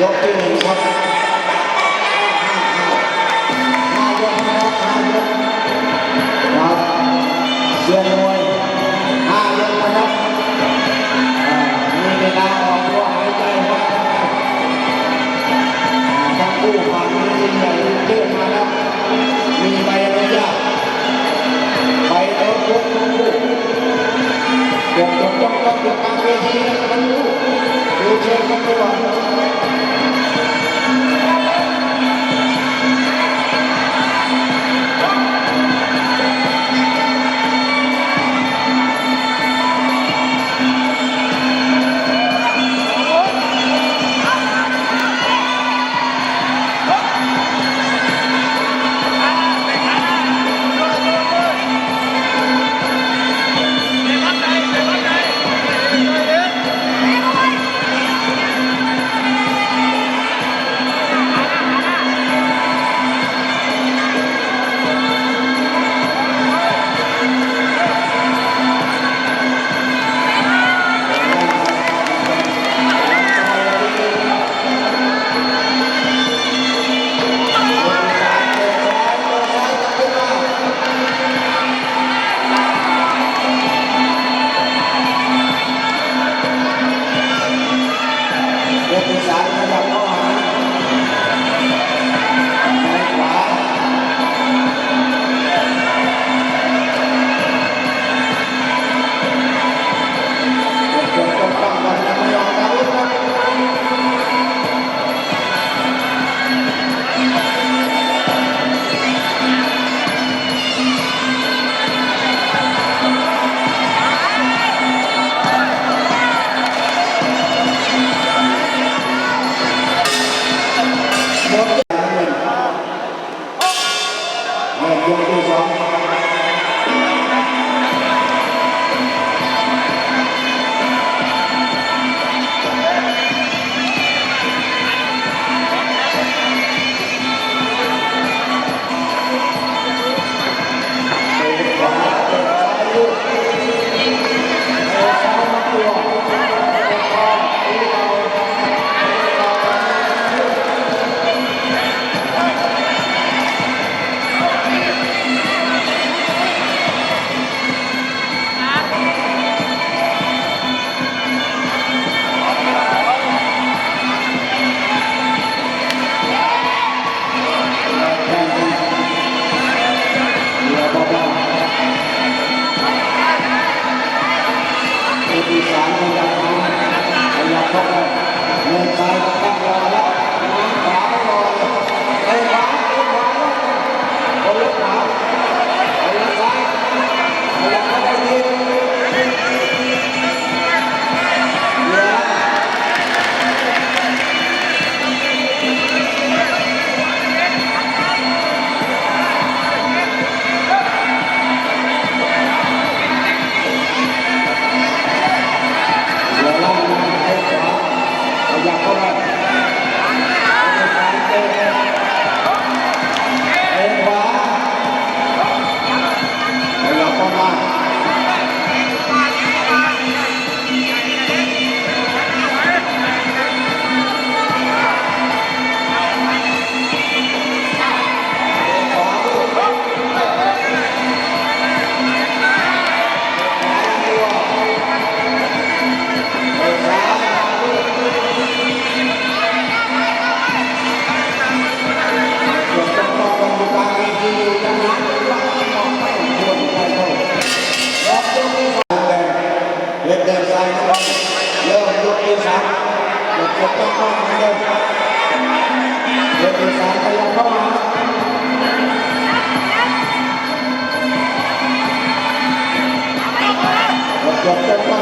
ยกที่หนึ่งครับ も う ডক্টর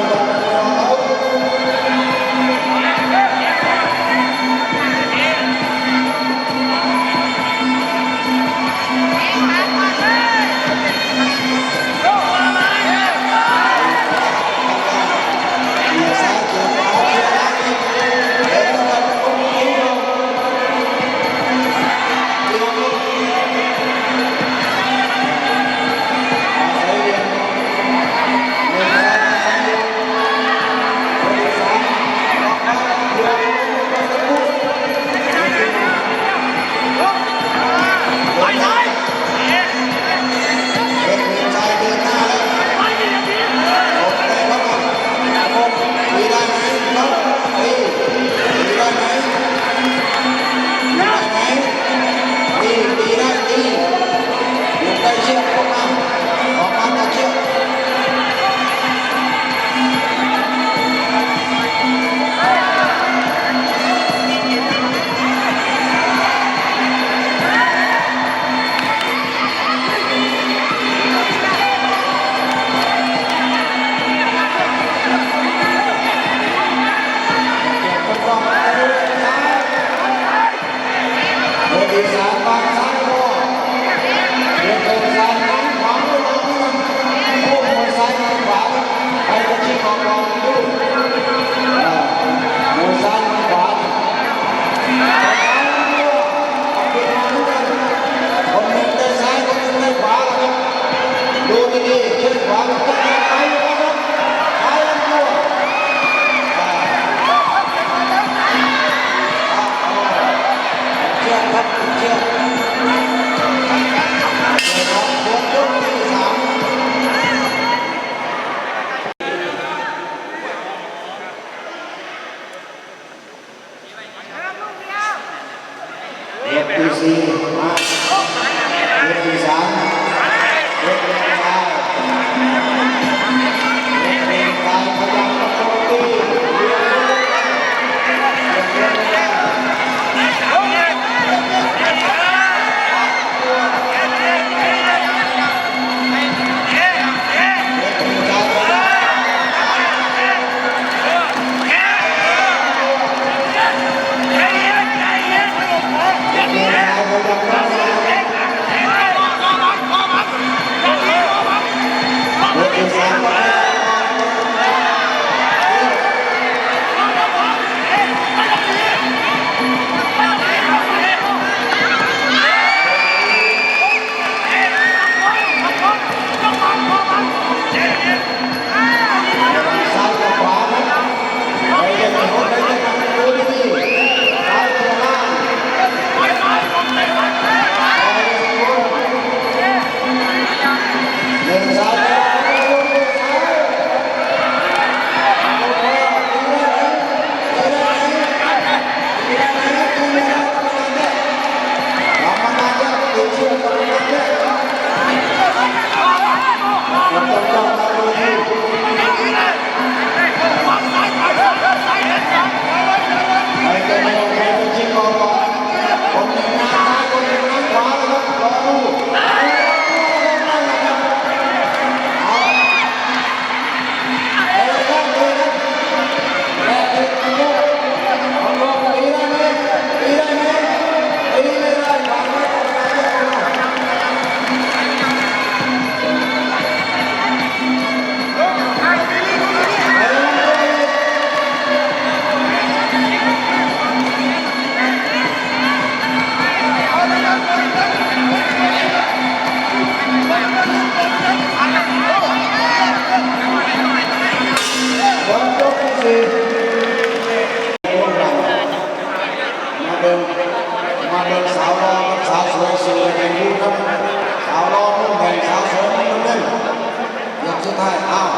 ยก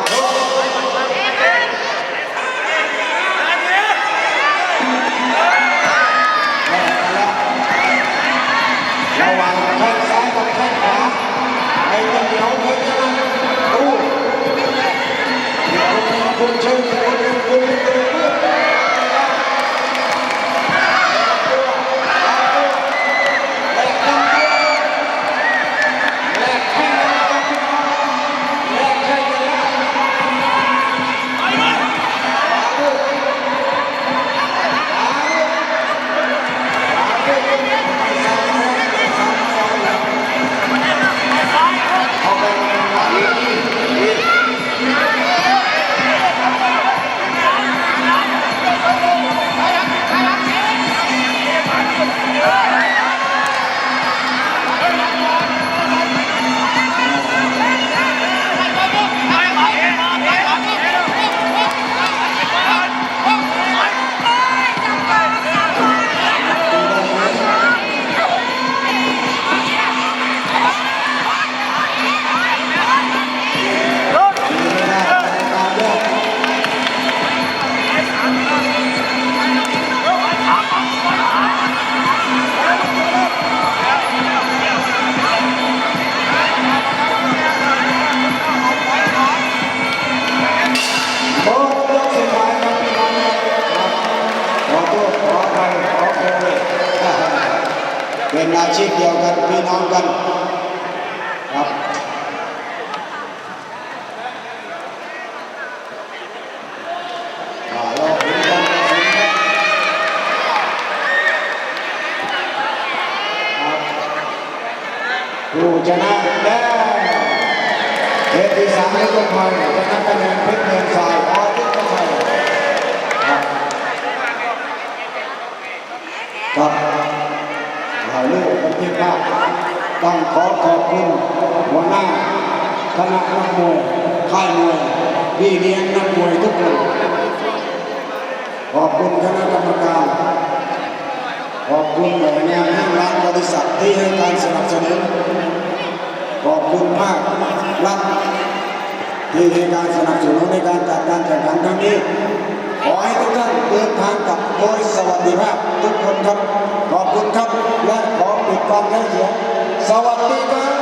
ผู้ชนะได้เพชรที่สามให้คนพลอยชนะคะแนนเพชรเมืองสายออทิศชัยครับครับถ่ายรูปบันทึกภาพต้องขอขอบคุณหัวหน้าคณะนักมวยค่ายมวยพี่เลี้ยงนักมวยทุกคนขอบคุณคณะกรรมการ ขอบคุณหน่วยงานห้างร้านบริษัทที่ให้การสนับสนุนขอบคุณภาครัฐที่ให้การสนับสนุนในการจัดการแข่งขันครั้งนี้ ขอให้ทุกท่านเดินทางกลับโดยสวัสดิภาพทุกคนครับ ขอบคุณครับ และขอปิดความแค่เสียงสวัสดีครับ